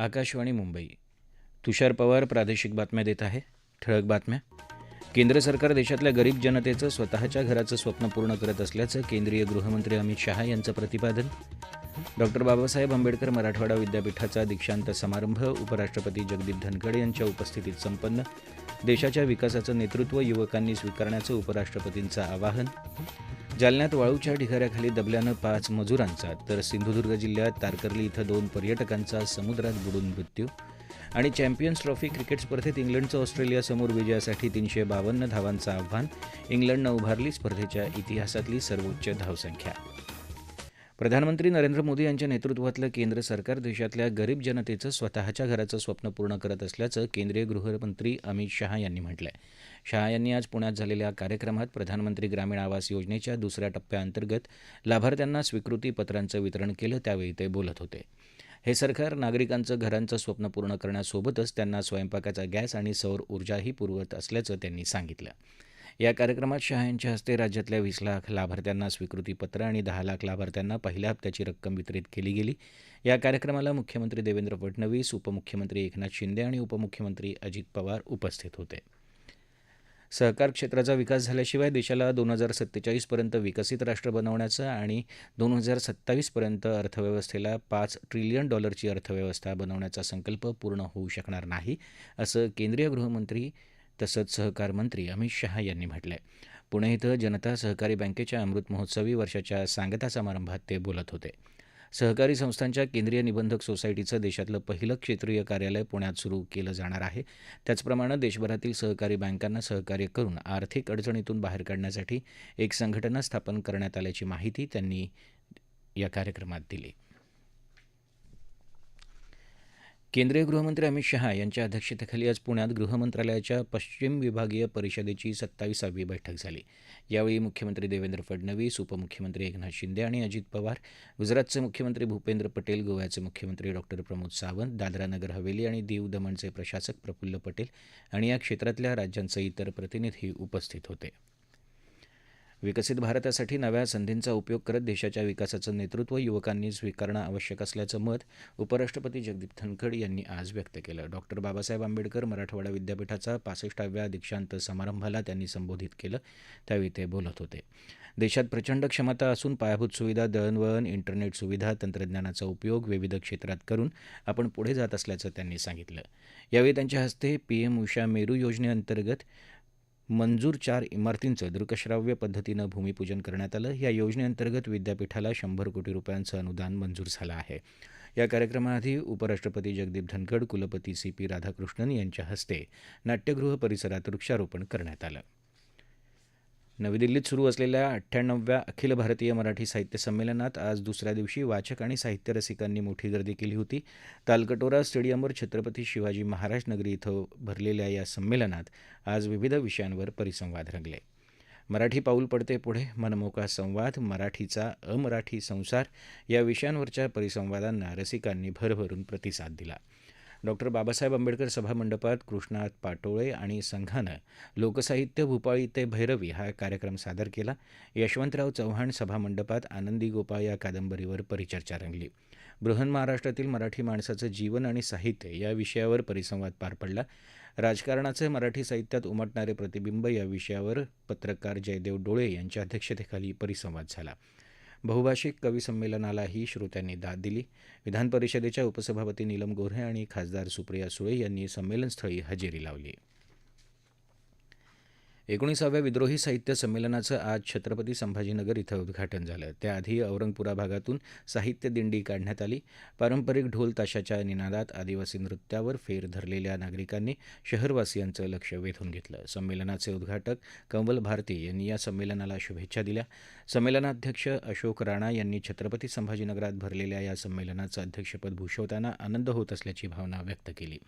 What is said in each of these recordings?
आकाशवाणी मुंबई. तुषार पवार प्रादेशिक बातम्या देत आहे. ठळक बातम्या. केंद्र सरकार देशातल्या गरीब जनतेचं स्वतःच्या घराचं स्वप्न पूर्ण करत असल्याचं केंद्रीय गृहमंत्री अमित शहा यांचं प्रतिपादन. डॉक्टर बाबासाहेब आंबेडकर मराठवाडा विद्यापीठाचा दीक्षांत समारंभ उपराष्ट्रपती जगदीप धनखड यांच्या उपस्थितीत संपन्न. देशाच्या विकासाचं नेतृत्व युवकांनी स्वीकारण्याचं उपराष्ट्रपतींचं आवाहन. जालन्यात वाळूच्या ढिगाऱ्याखाली दबल्यानं पाच मजुरांचा तर सिंधुदुर्ग जिल्ह्यात तारकर्ली इथं दोन पर्यटकांचा समुद्रात बुडून मृत्यू आणि चॅम्पियन्स ट्रॉफी क्रिकेट स्पर्धेत इंग्लंडचं ऑस्ट्रेलियासमोर विजयासाठी तीनशे बावन्न धावांचं आव्हान इंग्लंडनं उभारली स्पर्धेच्या इतिहासातली सर्वोच्च धावसंख्या. प्रधानमंत्री नरेंद्र मोदी यांच्या नेतृत्वातलं केंद्र सरकार देशातल्या गरीब जनतेचं स्वतःच्या घराचं स्वप्न पूर्ण करत असल्याचं केंद्रीय गृहमंत्री अमित शहा यांनी म्हटलं आहे शहा यांनी आज पुण्यात झालेल्या कार्यक्रमात प्रधानमंत्री ग्रामीण आवास योजनेच्या दुसऱ्या टप्प्याअंतर्गत लाभार्थ्यांना स्वीकृती पत्रांचं वितरण केलं त्यावेळी ते बोलत होते. हे सरकार नागरिकांचं घरांचं स्वप्न पूर्ण करण्यासोबतच त्यांना स्वयंपाकाचा गॅस आणि सौर ऊर्जाही पुरवत असल्याचं त्यांनी सांगितलं. या कार्यक्रमात शहा यांच्या हस्ते राज्यातल्या वीस लाख लाभार्थ्यांना स्वीकृतीपत्र आणि दहा लाख लाभार्थ्यांना पहिल्या हप्त्याची रक्कम वितरित केली गेली. या कार्यक्रमाला मुख्यमंत्री देवेंद्र फडणवीस उपमुख्यमंत्री एकनाथ शिंदे आणि उपमुख्यमंत्री अजित पवार उपस्थित होते. सहकार क्षेत्राचा विकास झाल्याशिवाय देशाला दोन हजार सत्तेचाळीसपर्यंत विकसित राष्ट्र बनवण्याचं आणि दोन हजार सत्तावीसपर्यंत अर्थव्यवस्थेला पाच ट्रिलियन डॉलरची अर्थव्यवस्था बनवण्याचा संकल्प पूर्ण होऊ शकणार नाही असं केंद्रीय गृहमंत्री तसंच सहकार मंत्री अमित शहा यांनी म्हटलं आहे पुणे इथं जनता सहकारी बँकेच्या अमृत महोत्सवी वर्षाच्या सांगता समारंभात ते बोलत होते. सहकारी संस्थांच्या केंद्रीय निबंधक सोसायटीचं देशातलं पहिलं क्षेत्रीय कार्यालय पुण्यात सुरू केलं जाणार आहे. त्याचप्रमाणे देशभरातील सहकारी बँकांना सहकार्य करून आर्थिक अडचणीतून बाहेर काढण्यासाठी एक संघटना स्थापन करण्यात आल्याची माहिती त्यांनी या कार्यक्रमात दिली. केंद्रीय गृहमंत्री अमित शहा यांच्या अध्यक्षतेखाली आज पुण्यात गृहमंत्रालयाच्या पश्चिम विभागीय परिषदेची सत्तावीसावी बैठक झाली. यावेळी मुख्यमंत्री देवेंद्र फडणवीस उपमुख्यमंत्री एकनाथ शिंदे आणि अजित पवार गुजरातचे मुख्यमंत्री भूपेंद्र पटेल गोव्याचे मुख्यमंत्री डॉक्टर प्रमोद सावंत दादरा नगर हवेली आणि दीव दमणचे प्रशासक प्रफुल्ल पटेल आणि या क्षेत्रातल्या राज्यांचे इतर प्रतिनिधी उपस्थित होते. विकसित भारतासाठी नव्या संधींचा उपयोग करत देशाच्या विकासाचं नेतृत्व युवकांनी स्वीकारणं आवश्यक असल्याचं मत उपराष्ट्रपती जगदीप धनखड यांनी आज व्यक्त केलं. डॉक्टर बाबासाहेब आंबेडकर मराठवाडा विद्यापीठाचा पासष्टाव्या दीक्षांत समारंभाला त्यांनी संबोधित केलं. त्यावेळी ते बोलत होते. देशात प्रचंड क्षमता असून पायाभूत सुविधा दळणवळण इंटरनेट सुविधा तंत्रज्ञानाचा उपयोग विविध क्षेत्रात करून आपण पुढे जात असल्याचं त्यांनी सांगितलं. यावेळी त्यांच्या हस्ते पीएम उषा मेरू योजनेअंतर्गत मंजूर चार इमारतींचं दृकश्राव्य पद्धतीनं भूमिपूजन करण्यात आलं. या योजनेअंतर्गत विद्यापीठाला शंभर कोटी रुपयांचं अनुदान मंजूर झालं आहे. या कार्यक्रमाआधी उपराष्ट्रपती जगदीप धनखड कुलपती सी पी राधाकृष्णन यांच्या हस्ते नाट्यगृह परिसरात वृक्षारोपण करण्यात आलं. नवी दिल्लीत सुरू असलेल्या अठ्ठ्याण्णव्या अखिल भारतीय मराठी साहित्य संमेलनात आज दुसऱ्या दिवशी वाचक आणि साहित्य रसिकांनी मोठी गर्दी केली होती. तालकटोरा स्टेडियमवर छत्रपती शिवाजी महाराज नगरी इथं भरलेल्या या संमेलनात आज विविध विषयांवर परिसंवाद रंगले. मराठी पाऊल पडते पुढे मनमोका संवाद मराठीचा अमराठी संसार या विषयांवरच्या परिसंवादांना रसिकांनी भरभरून प्रतिसाद दिला. डॉक्टर बाबासाहेब आंबेडकर सभामंडपात कृष्णात पाटोळे आणि संघानं लोकसाहित्य भूपाळी ते भैरवी हा कार्यक्रम सादर केला. यशवंतराव चव्हाण सभामंडपात आनंदी गोपाळ या कादंबरीवर परिचर्चा रंगली. बृहन महाराष्ट्रातील मराठी माणसाचं जीवन आणि साहित्य या विषयावर परिसंवाद पार पडला. राजकारणाचे मराठी साहित्यात उमटणारे प्रतिबिंब या विषयावर पत्रकार जयदेव डोळे यांच्या अध्यक्षतेखाली परिसंवाद झाला. बहुभाषिक कवी संमेलनालाही श्रोत्यांनी दाद दिली. विधान परिषदेच्या उपसभापती नीलम गोऱ्हे आणि खासदार सुप्रिया सुळे यांनी संमेलनस्थळी हजेरी लावली. एकोणीसाव्या विद्रोही साहित्य संमेलनाचं आज छत्रपती संभाजीनगर इथं उद्घाटन झालं. त्याआधी औरंगपुरा भागातून साहित्य दिंडी काढण्यात आली. पारंपरिक ढोल ताशाच्या निनादात आदिवासी नृत्यावर फेर धरलेल्या नागरिकांनी शहरवासियांचं लक्ष वेधून घेतलं. संमेलनाचे उद्घाटक कंवल भारती यांनी या संमेलनाला शुभेच्छा दिल्या. संमेलनाध्यक्ष अशोक राणा यांनी छत्रपती संभाजीनगरात भरलेल्या या संमेलनाचं अध्यक्षपद भूषवताना आनंद होत असल्याची भावना व्यक्त केली.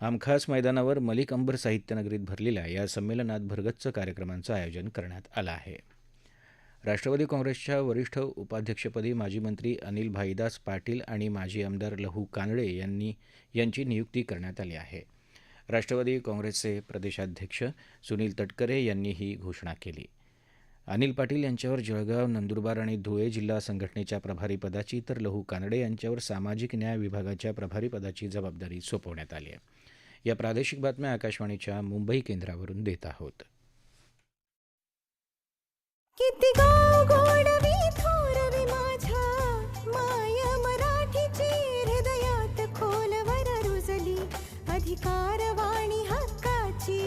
आमखास मैदानावर मलिक अंबर साहित्य नगरीत भरलेल्या या संमेलनात भरगच्च कार्यक्रमांचं आयोजन करण्यात आलं आहे. राष्ट्रवादी काँग्रेसच्या वरिष्ठ उपाध्यक्षपदी माजी मंत्री अनिल भाईदास पाटील आणि माजी आमदार लहू कानडे यांनी यांची नियुक्ती करण्यात आली आहे. राष्ट्रवादी काँग्रेसचे प्रदेशाध्यक्ष सुनील तटकरे यांनी ही घोषणा केली. अनिल पाटील यांच्यावर जळगाव नंदुरबार आणि धुळे जिल्हा संघटनेच्या प्रभारीपदाची तर लहू कानडे यांच्यावर सामाजिक न्याय विभागाच्या प्रभारीपदाची जबाबदारी सोपवण्यात आली आहे. या प्रादेशिक बातम्या आकाशवाणीच्या मुंबई केंद्रावरून देत आहोत. किती गाव गोडवी थोरवी माझ्या माय मराठीची हृदयात खोलवर रुजली अधिकार वाणी हक्काची.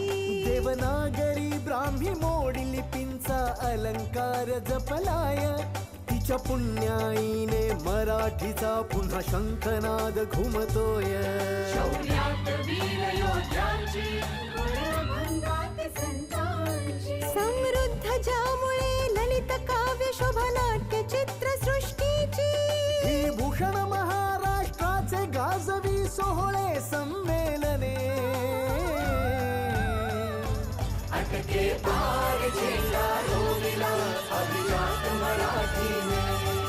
देवनागरी ब्राह्मी मोडी लिपींचा अलंकार जपलाय तिच्या पुण्याईने मराठीचा पुन्हा शंखनाद घुमतोय. के पार झेंडा रोविला अभिजात मराठीने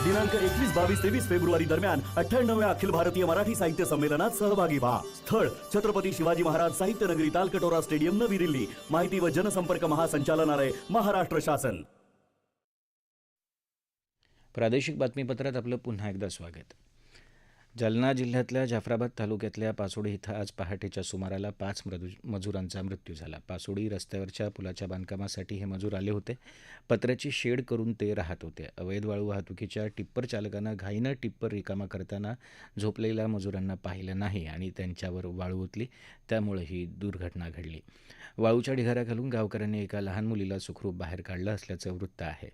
दिनांक एकवीस बावीस तेवीस फेब्रुवारी दरम्यान अठ्ठ्याण्णव्या अखिल भारतीय मराठी साहित्य संमेलनात सहभागी व्हा. स्थळ छत्रपती शिवाजी महाराज साहित्य नगरी तालकटोरा स्टेडियम नवी दिल्ली. माहिती व जनसंपर्क महासंचालनालय महाराष्ट्र शासन. प्रादेशिक बातमीपत्रात आपलं पुन्हा एकदा स्वागत. जालना जिल्ह्यातल्या जाफराबाद तालुक्यातल्या पासोडी इथं आज पहाटेच्या सुमाराला पाच मृदु मजुरांचा मृत्यू झाला. पासोडी रस्त्यावरच्या पुलाच्या बांधकामासाठी हे मजूर आले होते. पत्र्याची शेड करून ते राहत होते. अवैध वाळू वाहतुकीच्या टिप्पर चालकानं घाईनं टिप्पर रिकामा करताना झोपलेल्या मजुरांना पाहिलं नाही आणि त्यांच्यावर वाळू ओतली. त्यामुळे ही दुर्घटना घडली. वाळूच्या ढिगाऱ्या घालून गावकऱ्यांनी एका लहान मुलीला सुखरूप बाहेर काढलं असल्याचं वृत्त आहे.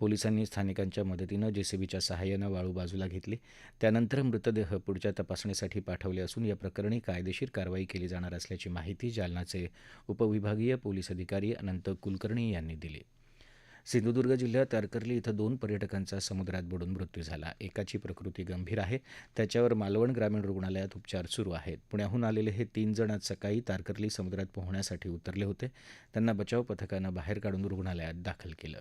पोलिसांनी स्थानिकांच्या मदतीनं जेसीबीच्या सहाय्यानं वाळू बाजूला घेतली. त्यानंतर मृतदेह पुढच्या तपासणीसाठी पाठवले असून या प्रकरणी कायदेशीर कारवाई केली जाणार असल्याची माहिती जालनाचे उपविभागीय पोलीस अधिकारी अनंत कुलकर्णी यांनी दिली. सिंधुदुर्ग जिल्ह्यात तारकर्ली इथं दोन पर्यटकांचा समुद्रात बुडून मृत्यू झाला. एकाची प्रकृती गंभीर आहे. त्याच्यावर मालवण ग्रामीण रुग्णालयात उपचार सुरू आहेत. पुण्याहून आलेले हे तीन जण आज सकाळी तारकर्ली समुद्रात पोहण्यासाठी उतरले होते. त्यांना बचाव पथकानं बाहेर काढून रुग्णालयात दाखल केलं.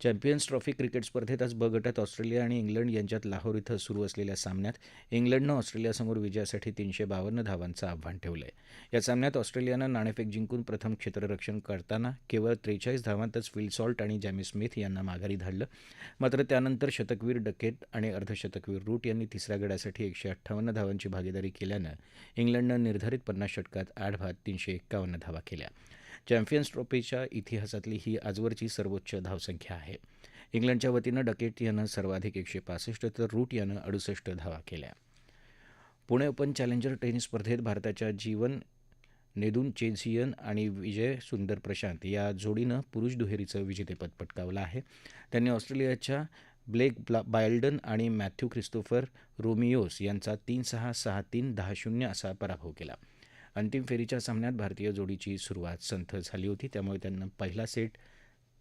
चॅम्पियन्स ट्रॉफी क्रिकेट स्पर्धेत आज ब गटात ऑस्ट्रेलिया आणि इंग्लंड यांच्यात लाहोर इथं सुरू असलेल्या सामन्यात इंग्लंडनं ऑस्ट्रेलियासमोर विजयासाठी तीनशे बावन्न धावांचं आव्हान ठेवलं आहे या सामन्यात ऑस्ट्रेलियानं नाणेफेक जिंकून प्रथम क्षेत्ररक्षण करताना केवळ त्रेचाळीस धावांतच फिल सॉल्ट आणि जॅमी स्मिथ यांना माघारी धाडलं. मात्र त्यानंतर शतकवीर डकेट आणि अर्धशतकवीर रूट यांनी तिसऱ्या गड्यासाठी एकशे अठ्ठावन्न धावांची भागीदारी केल्यानं इंग्लंडनं निर्धारित पन्नास षटकात आठ भात तीनशे एक्कावन्न धावा केल्या. चॅम्पियन्स ट्रॉफीच्या इतिहासातली ही आजवरची सर्वोच्च धावसंख्या आहे. इंग्लंडच्या वतीनं डकेट यानं सर्वाधिक एकशे पासष्ट तर रूट यानं अडुसष्ट धावा केल्या. पुणे ओपन चॅलेंजर टेनिस स्पर्धेत भारताच्या जीवन नेदून चेझियन आणि विजय सुंदर प्रशांत या जोडीनं पुरुष दुहेरीचं विजेतेपद पटकावलं आहे. त्यांनी ऑस्ट्रेलियाच्या ब्लेक ब्ला बायल्डन आणि मॅथ्यू ख्रिस्तोफर रोमियोस यांचा तीन सहा सहा तीन दहा शून्य असा पराभव केला. अंतिम फेरीच्या सामन्यात भारतीय जोडीची सुरुवात संथ झाली होती. त्यामुळे त्यांना पहिला सेट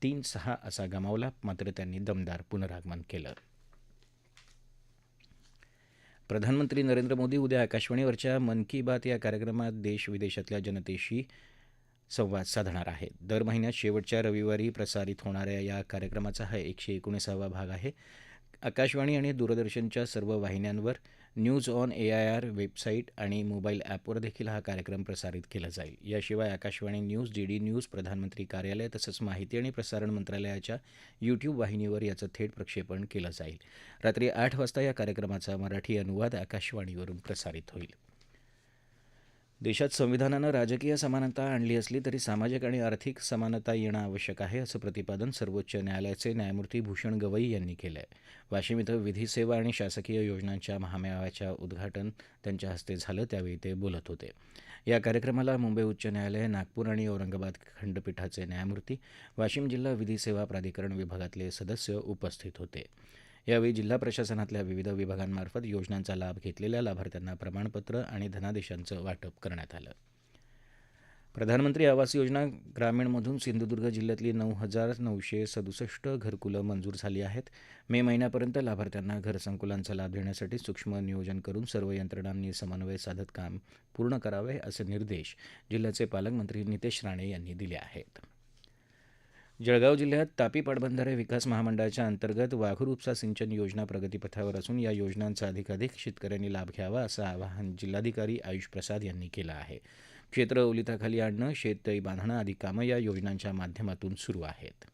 तीन सहा असा गमावला मात्र त्यांनी दमदार पुनरागमन केलं. प्रधानमंत्री नरेंद्र मोदी उद्या आकाशवाणीवरच्या मन की बात या कार्यक्रमात देश विदेशातल्या जनतेशी संवाद साधणार आहेत. दर महिन्यात शेवटच्या रविवारी प्रसारित होणाऱ्या या कार्यक्रमाचा हा एकशे एकोणीसावा भाग आहे. आकाशवाणी आणि दूरदर्शनच्या सर्व वाहिन्यांवर news on A I R website आणि मोबाईल ॲपवर देखील हा कार्यक्रम प्रसारित केला जाईल. याशिवाय Akashvani news D D news प्रधानमंत्री कार्यालय तसंच माहिती आणि प्रसारण मंत्रालयाच्या यूट्यूब वाहिनीवर याचं थेट प्रक्षेपण केलं जाईल. रात्री आठ वाजता या कार्यक्रमाचा मराठी अनुवाद आकाशवाणीवरून प्रसारित होईल. देशात संविधानानं राजकीय समानता आणली असली तरी सामाजिक आणि आर्थिक समानता येणं आवश्यक आहे असं प्रतिपादन सर्वोच्च न्यायालयाचे न्यायमूर्ती भूषण गवई यांनी केलं आहे वाशिम इथं विधी सेवा आणि शासकीय योजनांच्या महामेळाव्याच्या उद्घाटन त्यांच्या हस्ते झालं त्यावेळी ते बोलत होते. या कार्यक्रमाला मुंबई उच्च न्यायालय नागपूर आणि औरंगाबाद खंडपीठाचे न्यायमूर्ती वाशिम जिल्हा विधी सेवा प्राधिकरण विभागातले सदस्य उपस्थित होते. यावेळी जिल्हा प्रशासनातल्या विविध विभागांमार्फत योजनांचा लाभ घेतलेल्या लाभार्थ्यांना प्रमाणपत्र आणि धनादेशांचं वाटप करण्यात आलं. प्रधानमंत्री आवास योजना ग्रामीणमधून सिंधुदुर्ग जिल्ह्यातली नऊ हजार नऊशे सदुसष्ट घरकुलं मंजूर झाली आहेत. मे महिन्यापर्यंत लाभार्थ्यांना घरसंकुलांचा लाभ देण्यासाठी सूक्ष्म नियोजन करून सर्व यंत्रणांनी समन्वय साधत काम पूर्ण करावे असे निर्देश जिल्ह्याचे पालकमंत्री नितेश राणे यांनी दिले आहेत. जळगाव जिल्ह्यात तापी पाटबंधारे विकास महामंडळाच्या अंतर्गत वाघूर उपसा सिंचन योजना प्रगतीपथावर असून या योजनांचा अधिकाधिक शेतकऱ्यांनी लाभ घ्यावा असं आवाहन जिल्हाधिकारी आयुष प्रसाद यांनी केलं आहे. क्षेत्र ओलिताखाली आणणं शेततळी बांधणं आदी कामं या योजनांच्या माध्यमातून सुरू आहेत.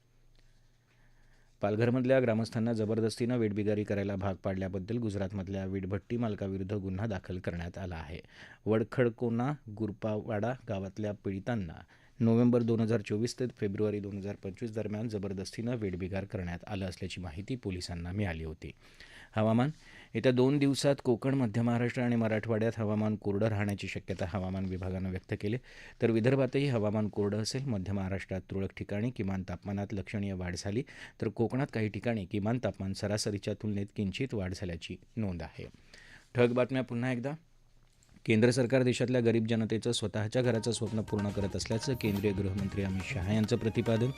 पालघरमधल्या ग्रामस्थांना जबरदस्तीनं वेटबिगारी करायला भाग पाडल्याबद्दल गुजरातमधल्या वीटभट्टी मालकाविरुद्ध गुन्हा दाखल करण्यात आला आहे. वडखडकोना गुरपावाडा गावातल्या पीडितांना नोव्हेंबर दोन हजार चोवीस ते फेब्रुवारी दोन हजार पंचवीस दरम्यान जबरदस्तीनं वेडबिगार करण्यात आलं असल्याची माहिती पोलिसांना मिळाली होती. हवामान येत्या दोन दिवसात कोकण मध्य महाराष्ट्र आणि मराठवाड्यात हवामान कोरडं राहण्याची शक्यता हवामान विभागानं व्यक्त केली. तर विदर्भातही हवामान कोरडं असेल मध्य महाराष्ट्रात तुरळक ठिकाणी किमान तापमानात लक्षणीय वाढ झाली. तर कोकणात काही ठिकाणी किमान तापमान सरासरीच्या तुलनेत किंचित वाढ झाल्याची नोंद आहे. ठळक बातम्या पुन्हा एकदा. केंद्र सरकार देशातल्या गरीब जनतेचं स्वतःच्या घराचं स्वप्न पूर्ण करत असल्याचं केंद्रीय गृहमंत्री अमित शहा यांचं प्रतिपादन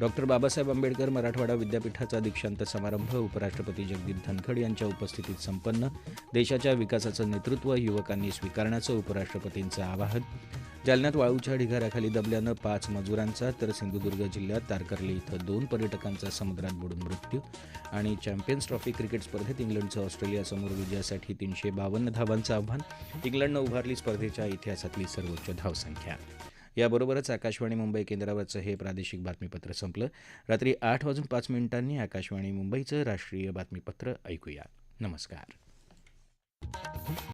डॉक्टर बाबासाहेब आंबेडकर मराठवाडा विद्यापीठाचा दीक्षांत समारंभ उपराष्ट्रपती जगदीप धनखड यांच्या उपस्थितीत संपन्न. देशाच्या विकासाचं नेतृत्व युवकांनी स्वीकारण्याचं उपराष्ट्रपतींचं आवाहन. जालन्यात वाळूच्या ढिगाऱ्याखाली दबल्यानं पाच मजुरांचा तर सिंधुदुर्ग जिल्ह्यात तारकर्ली इथं दोन पर्यटकांचा समुद्रात बुडून मृत्यू आणि चॅम्पियन्स ट्रॉफी क्रिकेट स्पर्धेत इंग्लंडचं ऑस्ट्रेलियासमोर विजयासाठी तीनशे बावन्न धावांचं आव्हान. इंग्लंडनं उभारली स्पर्धेच्या इतिहासातली सर्वोच्च धावसंख्या. याबरोबरच आकाशवाणी मुंबई केंद्रावरचं हे प्रादेशिक बातमीपत्र संपलं. रात्री आठ वाजून पाच मिनिटांनी आकाशवाणी मुंबईचं राष्ट्रीय बातमीपत्र ऐकूया. नमस्कार.